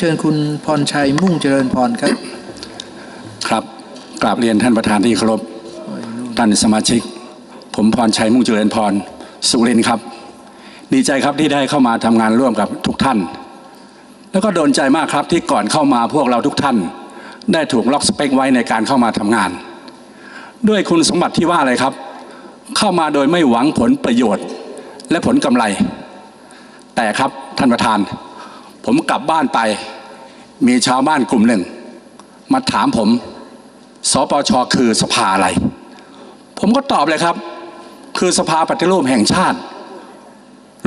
เชิญคุณพรชัยมุ่งเจริญพรครับ ครับกราบเรียนท่านประธานที่เคารพท่านสมาชิก ผมพรชัยมุ่งเจริญพรสุรินครับ ดีใจครับที่ได้เข้ามาทำงานร่วมกับทุกท่าน แล้วก็โดนใจมากครับที่ก่อนเข้ามาพวกเราทุกท่าน ได้ถูกล็อกสเปคไว้ในการเข้ามาทำงาน ด้วยคุณสมบัติที่ว่าอะไรครับ เข้ามาโดยไม่หวังผลประโยชน์ และผลกำไร แต่ครับท่านประธาน ผมกลับบ้านไป มีชาวบ้านกลุ่มหนึ่ง มาถามผมสปชคือสภาอะไร ผมก็ตอบเลยครับ คือสภาปฏิรูปแห่งชาติ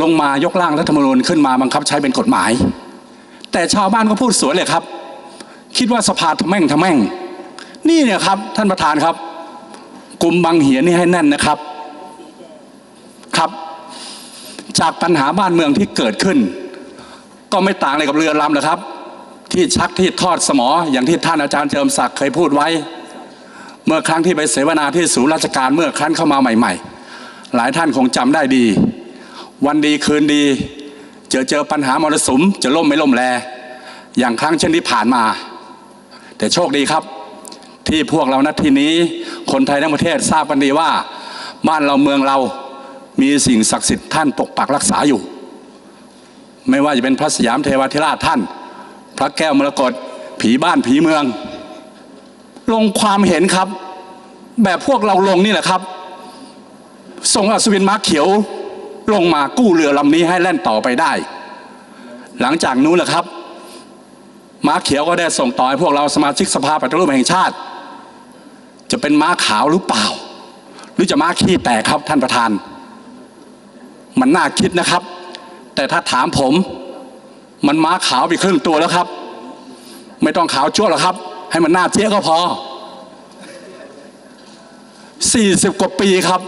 ลงมายกร่างรัฐธรรมนูญขึ้นมาบังคับใช้เป็นกฎหมาย แต่ชาวบ้านก็พูดสวนเลยครับ คิดว่าสภาทำแม่งทำแม่ง นี่เนี่ยครับ ท่านประธานครับ กลุ่มบางเหียนนี่ให้แน่นนะครับครับ จากปัญหาบ้านเมืองที่เกิดขึ้น ก็ไม่ต่างอะไรกับเรือลำนะครับ ที่ชักที่ทอดสมออย่างที่ท่านอาจารย์เจิมศักดิ์เคยพูดไว้ เมื่อครั้งที่ไปเสวนาที่ศูนย์ราชการเมื่อครั้งเข้ามาใหม่ ๆ หลายท่านคงจำได้ดี วันดีคืนดี เจอเจอปัญหามรสุมจะล่มไม่ล่มแล อย่างครั้งเช่นที่ผ่านมา แต่โชคดีครับ ที่พวกเราณที่นี้ คนไทยทั้งประเทศทราบกันดีว่า บ้านเราเมืองเรามีสิ่งศักดิ์สิทธิ์ท่านปกปักรักษาอยู่ ไม่ว่าจะเป็นพระสยามเทวทิราชท่าน พระแก้วมรกตผีบ้านผีเมือง ลงความเห็นครับ แบบพวกเราลงนี่แหละครับส่งอัศวินม้าเขียวลงมากู้เรือลำนี้ให้แล่นต่อไปได้ หลังจากนู้นแหละครับ ม้าเขียวก็ได้ส่งต่อให้พวกเราสมาชิกสภาปฏิรูปแห่งชาติ จะเป็นม้าขาวหรือเปล่า หรือจะม้าขี้แตกครับท่านประธาน มันน่าคิดนะครับ แต่ถ้าถามผม มันม้าขาวไปครึ่งตัวแล้วครับ ไม่ต้องขาวจ้วหรอกครับ ให้มันหน้าเจ๊ยก็พอ40กว่าปีครับ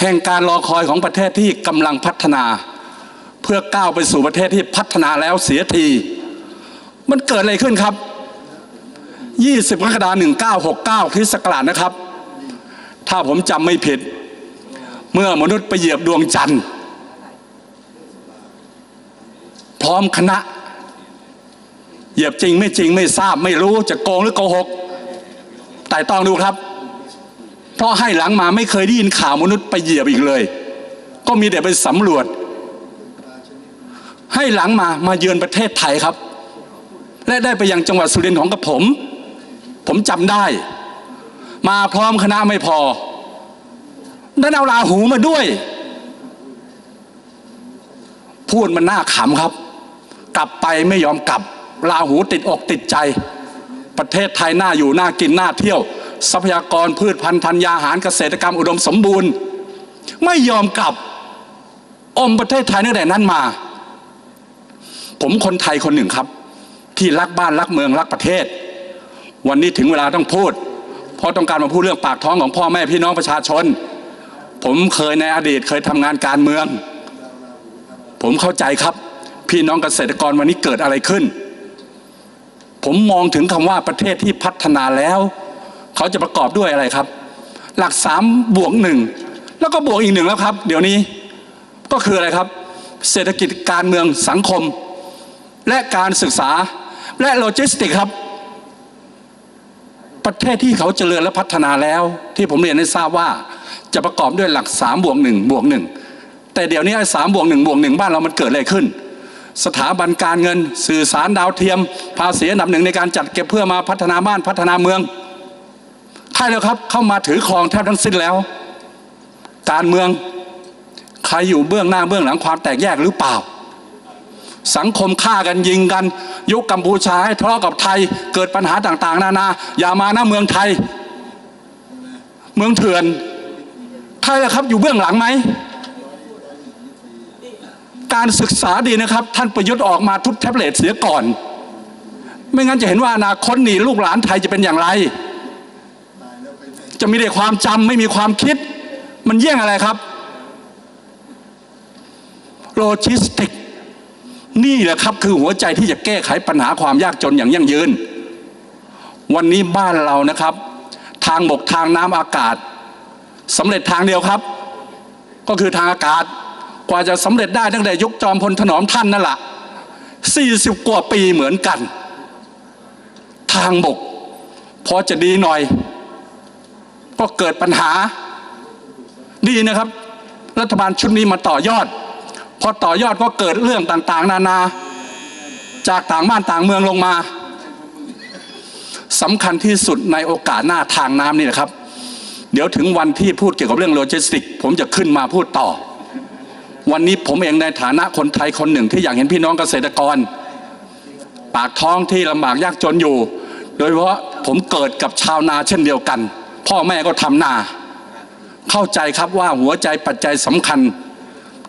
แห่งการรอคอยของประเทศที่กำลังพัฒนา เพื่อก้าวไปสู่ประเทศที่พัฒนาแล้วเสียที มันเกิดอะไรขึ้นครับ20กรกฎาคม1969คริสต์ศักราชนะครับ ถ้าผมจำไม่ผิด เมื่อมนุษย์ไปเหยียบดวงจันทร์ พร้อมคณะ เหยียบจริงไม่จริงไม่ทราบไม่รู้จะโกงหรือโกหกแต่ต้องดูครับ เพราะให้หลังมาไม่เคยได้ยินข่าวมนุษย์ไปเหยียบอีกเลย ก็มีแต่ไปสำรวจ ให้หลังมามาเยือนประเทศไทยครับ และได้ไปยังจังหวัดสุรินทร์ของกับผม ผมจำได้ มาพร้อมคณะไม่พอดันเอาลาหูมาด้วย พูดมันน่าขำครับ กลับไปไม่ยอมกลับลาหูติดอกติดใจ ประเทศไทยน่าอยู่น่ากินน่าเที่ยว ทรัพยากรพืชพันธุ์ธัญญาหารเกษตรกรรมอุดมสมบูรณ์ ไม่ยอมกลับอมประเทศไทยตั้งแต่นั้นมา ผมคนไทยคนหนึ่งครับ ที่รักบ้านรักเมืองรักประเทศ วันนี้ถึงเวลาต้องพูด เพราะต้องการมาพูดเรื่องปากท้องของพ่อแม่พี่น้องประชาชน ผมเคยในอดีตเคยทำงานการเมือง ผมเข้าใจครับ พี่น้องเกษตรกรวันนี้เกิดอะไรขึ้น ผมมองถึงคำว่าประเทศที่พัฒนาแล้ว เขาจะประกอบด้วยอะไรครับ หลักสามบวกหนึ่งแล้วก็บวกอีกหนึ่งแล้วครับ เดี๋ยวนี้ก็คืออะไรครับ เศรษฐกิจการเมืองสังคม และการศึกษาและโลจิสติกครับ ประเทศที่เขาเจริญและพัฒนาแล้ว ที่ผมเรียนให้ทราบว่าจะประกอบด้วยหลักสามบวกหนึ่งบวกหนึ่งแต่เดี๋ยวนี้ไอ้สามบวกหนึ่งบวกหนึ่งบ้านเรามันเกิดอะไรขึ้น สถาบันการเงิน สื่อสารดาวเทียม ภาษีอันดับหนึ่งในการจัดเก็บเพื่อมาพัฒนาบ้านพัฒนาเมืองใครแล้วครับเข้ามาถือครองแทบทั้งสิ้นแล้ว การเมืองใครอยู่เบื้องหน้าเบื้องหลังความแตกแยกหรือเปล่า สังคมฆ่ากันยิงกัน ยุคกัมพูชาให้ทะเลาะกับไทยเกิดปัญหาต่างๆ นานา อย่ามาหนะเมืองไทย เมืองเถื่อนใครล่ะครับอยู่เบื้องหลังไหม การศึกษาดีนะครับ ท่านประยุทธ์ออกมาทุบแท็บเล็ตเสียก่อน ไม่งั้นจะเห็นว่าอนาคตนี่ลูกหลานไทยจะเป็นอย่างไร จะมีแต่ความจำไม่มีความคิด มันเยี่ยงอะไรครับ โลจิสติก นี่แหละครับ คือหัวใจที่จะแก้ไขปัญหาความยากจนอย่างยั่งยืน วันนี้บ้านเรานะครับ ทางบกทางน้ำอากาศสำเร็จทางเดียวครับ ก็คือทางอากาศ กว่าจะสำเร็จได้ตั้งแต่ยุคจอมพลถนอมท่านนั่นแหละ40 กว่าปีเหมือนกัน ทางบก พอจะดีหน่อย ก็เกิดปัญหา ดีนะครับ รัฐบาลชุดนี้มาต่อยอด พอต่อยอดก็เกิดเรื่องต่างๆ นานา จากต่างบ้านต่างเมืองลงมาสำคัญที่สุดในโอกาสหน้าทางน้ำนี่นะครับ เดี๋ยวถึงวันที่พูดเกี่ยวกับเรื่องโลจิสติก ผมจะขึ้นมาพูดต่อ วันนี้ผมเองในฐานะคนไทยคนหนึ่งที่อยากเห็นพี่น้องเกษตรกร ปากท้องที่ลำบากยากจนอยู่ โดยเฉพาะผมเกิดกับชาวนาเช่นเดียวกัน พ่อแม่ก็ทำนา เข้าใจครับว่าหัวใจปัจจัยสำคัญ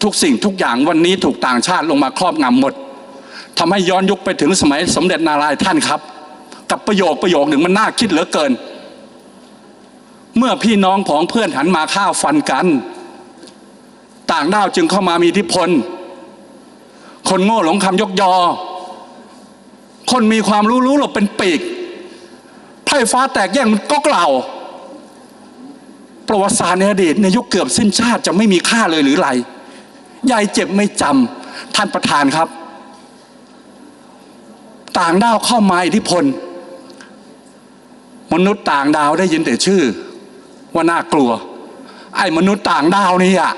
ทุกสิ่งทุกอย่างวันนี้ถูกต่างชาติลงมาครอบงำหมดทำให้ย้อนยุคไปถึงสมัยสมเด็จนารายท่านครับ กับประโยคประโยคหนึ่งมันน่าคิดเหลือเกิน เมื่อพี่น้องของเพื่อนหันมาฆ่าฟันกัน ต่างด้าวจึงเข้ามามีอิทธิพล คนโง่หลงคำยกยอ คนมีความรู้รู้หลบเป็นปีกไพ่ฟ้าแตกแยกมันก็กล่าว ประวัติศาสตร์ในอดีตในยุคเกือบสิ้นชาติจะไม่มีค่าเลยหรือไรยายเจ็บไม่จำท่านประธานครับ ต่างด้าวเข้ามาอิทธิพล มนุษย์ต่างดาวได้ยินแต่ชื่อ ว่าน่ากลัว ไอ้มนุษย์ต่างดาวนี่อะ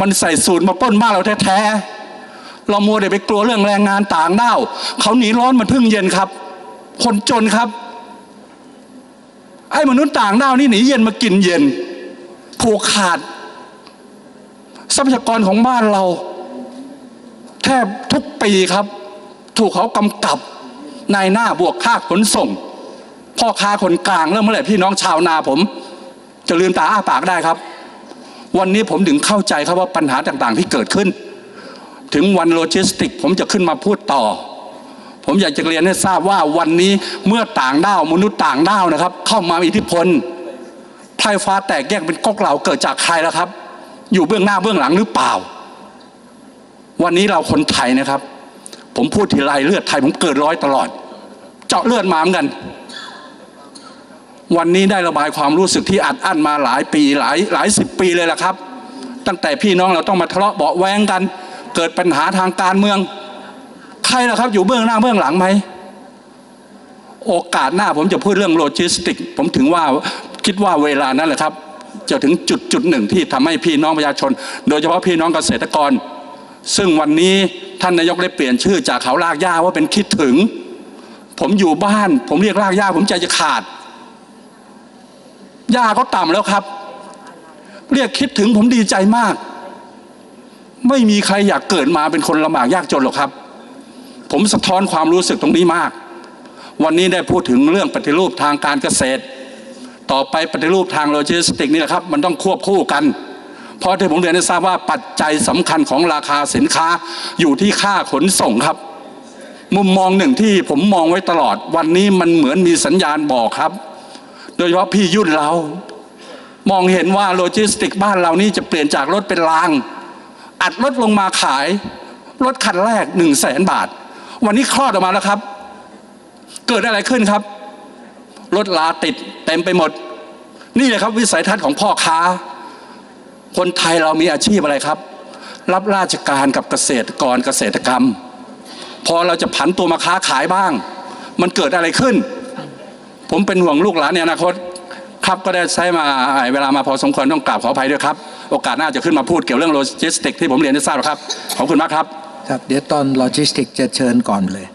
มันใส่สูตรมาป้นบ้านเราแท้ๆเรามัวแต่ไปกลัวเรื่องแรงงานต่างด้าวเขาหนีร้อนมันพึ่งเย็นครับ คนจนครับ ไอ้มนุษย์ต่างด้าวนี่หนีเย็นมากินเย็นผูกขาด ทรัพยากรของบ้านเรา แทบทุกปีครับ ถูกเขากำกับนายหน้าบวกค่าขนส่ง พ่อค้าคนกลางเริ่มเมื่อไหร่พี่น้องชาวนาผม จะลืมตาอ้าปากได้ครับ วันนี้ผมถึงเข้าใจครับว่าปัญหาต่างๆ ที่เกิดขึ้น ถึงวันโลจิสติก ผมจะขึ้นมาพูดต่อ ผมอยากจะเรียนให้ทราบว่าวันนี้เมื่อต่างด้าวมนุษย์ต่างด้าวนะครับ เข้ามามีอิทธิพลไพร่ฟ้าแตกแยกเป็นก๊กเหล่าเกิดจากใครแล้วครับ อยู่เบื้องหน้าเบื้องหลังหรือเปล่า วันนี้เราคนไทยนะครับ ผมพูดทีไรเลือดไทยผมเกิดร้อยตลอด เจาะเลือดมาเหมือนกัน วันนี้ได้ระบายความรู้สึกที่อัดอั้นมาหลายปีหลายหลายสิบปีเลยล่ะครับ ตั้งแต่พี่น้องเราต้องมาทะเลาะเบาแวงกัน เกิดปัญหาทางการเมือง ใครล่ะครับ อยู่เบื้องหน้าเบื้องหลังไหมโอกาสหน้าผมจะพูดเรื่องโลจิสติก ผมถึงว่าคิดว่าเวลานั้นแหละครับ จะถึงจุดจุดหนึ่งที่ทำให้พี่น้องประชาชน โดยเฉพาะพี่น้องเกษตรกร ซึ่งวันนี้ท่านนายกได้เปลี่ยนชื่อจากเขาลากหญ้าว่าเป็นคิดถึง ผมอยู่บ้าน ผมเรียกลากหญ้าผมใจจะขาด หญ้าก็ต่ำแล้วครับ เรียกคิดถึงผมดีใจมาก ไม่มีใครอยากเกิดมาเป็นคนลำบากยากจนหรอกครับ ผมสะท้อนความรู้สึกตรงนี้มาก วันนี้ได้พูดถึงเรื่องปฏิรูปทางการเกษตร ต่อไปปฏิรูปทางโลจิสติกนี่แหละครับ มันต้องควบคู่กัน เพราะที่ผมเรียนให้ทราบว่าปัจจัยสำคัญของราคาสินค้าอยู่ที่ค่าขนส่งครับ มุมมองหนึ่งที่ผมมองไว้ตลอด วันนี้มันเหมือนมีสัญญาณบอกครับ โดยเฉพาะพี่ยุ่นเรา มองเห็นว่าโลจิสติกบ้านเรานี่จะเปลี่ยนจากรถเป็นราง อัดรถลงมาขาย รถคันแรกหนึ่งแสนบาท วันนี้คลอดออกมาแล้วครับ เกิดอะไรขึ้นครับ รถลาติดเต็มไปหมด นี่เลยครับวิสัยทัศน์ของพ่อค้า คนไทยเรามีอาชีพอะไรครับ รับราชการกับเกษตรกรเกษตรกรรม พอเราจะผันตัวมาค้าขายบ้าง มันเกิดอะไรขึ้น ผมเป็นห่วงลูกหลานในอนาคตครับก็ได้ใช้มาเวลามาพอสมควรต้องกราบขออภัยด้วยครับ โอกาสหน้าจะขึ้นมาพูดเกี่ยวเรื่องโลจิสติกที่ผมเรียนได้ทราบครับ ขอบคุณมากครับ ครับ เดี๋ยวตอนโลจิสติกจะเชิญก่อนเลย